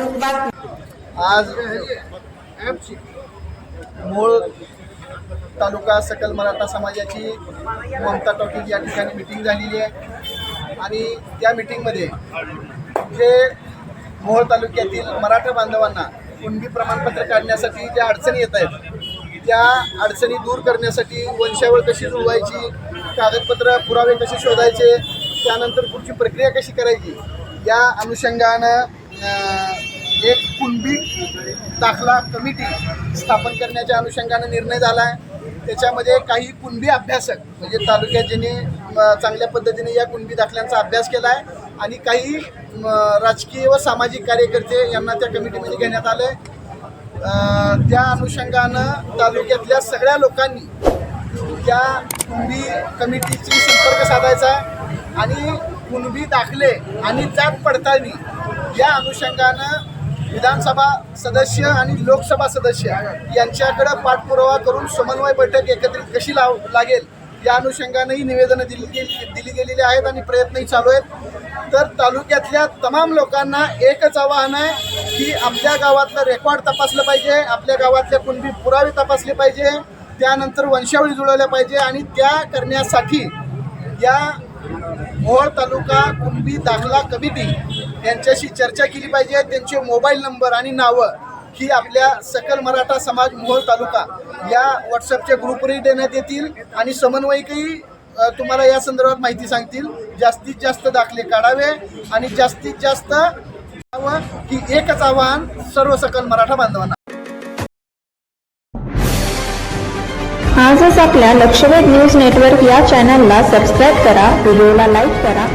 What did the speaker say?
आज मूळ तालुका सकल मराठा समाजाची ममता टॉकीज या ठिकाणी मिटिंग झालेली आहे. आणि त्या मिटिंगमध्ये जे मोहोळ तालुक्यातील मराठा बांधवांना कुणबी प्रमाणपत्र काढण्यासाठी ज्या अडचणी येत आहेत त्या अडचणी दूर करण्यासाठी वंशावळ कशी जुळवायची कागदपत्र पुरावे कसे शोधायचे त्यानंतर पुढची प्रक्रिया कशी करायची या अनुषंगानं एक कुणबी दाखला कमिटी स्थापन करण्याच्या अनुषंगानं निर्णय झाला आहे. त्याच्यामध्ये काही कुणबी अभ्यासक म्हणजे तालुक्यात ज्यांनी चांगल्या पद्धतीने या कुणबी दाखल्यांचा अभ्यास केला आहे. आणि काही म, राजकीय व सामाजिक कार्यकर्ते यांना त्या कमिटीमध्ये घेण्यात आलं आहे. त्या अनुषंगानं तालुक्यातल्या सगळ्या लोकांनी त्या कुणबी कमिटीशी संपर्क साधायचा आहे. आणि कुणबी दाखले आणि जात पडताळणी या अनुषंगानं विधानसभा सदस्य आणि लोकसभा सदस्य यांच्याकडं पाठपुरावा करून समन्वय बैठक एकत्रित कशी लाव लागेल या अनुषंगानेही निवेदनं दिली गेली दिली गेलेली आहेत आणि प्रयत्नही चालू आहेत. तर तालुक्यातल्या तमाम लोकांना एकच आवाहन आहे की आपल्या गावातलं रेकॉर्ड तपासलं पाहिजे आपल्या गावातल्या कुणबी पुरावे तपासले पाहिजे त्यानंतर वंशावळी जुळवल्या पाहिजे आणि त्या करण्यासाठी या मोहोळ तालुका कुणबी दाखला कमिटी यांच्याशी चर्चा केली पाहिजे. त्यांचे मोबाईल नंबर आणि नावं ही आपल्या सकल मराठा समाज मोहोळ तालुका या व्हॉट्सअपच्या ग्रुपवरही देण्यात येतील आणि समन्वयकही तुम्हाला या संदर्भात माहिती सांगतील. जास्तीत जास्त दाखले काढावे आणि जास्तीत जास्त ही की एकच आव्हान सर्व सकल मराठा बांधवांना. आजच आपल्या लक्षवेध न्यूज नेटवर्क या चॅनलला सबस्क्राईब करा व्हिडिओला लाईक करा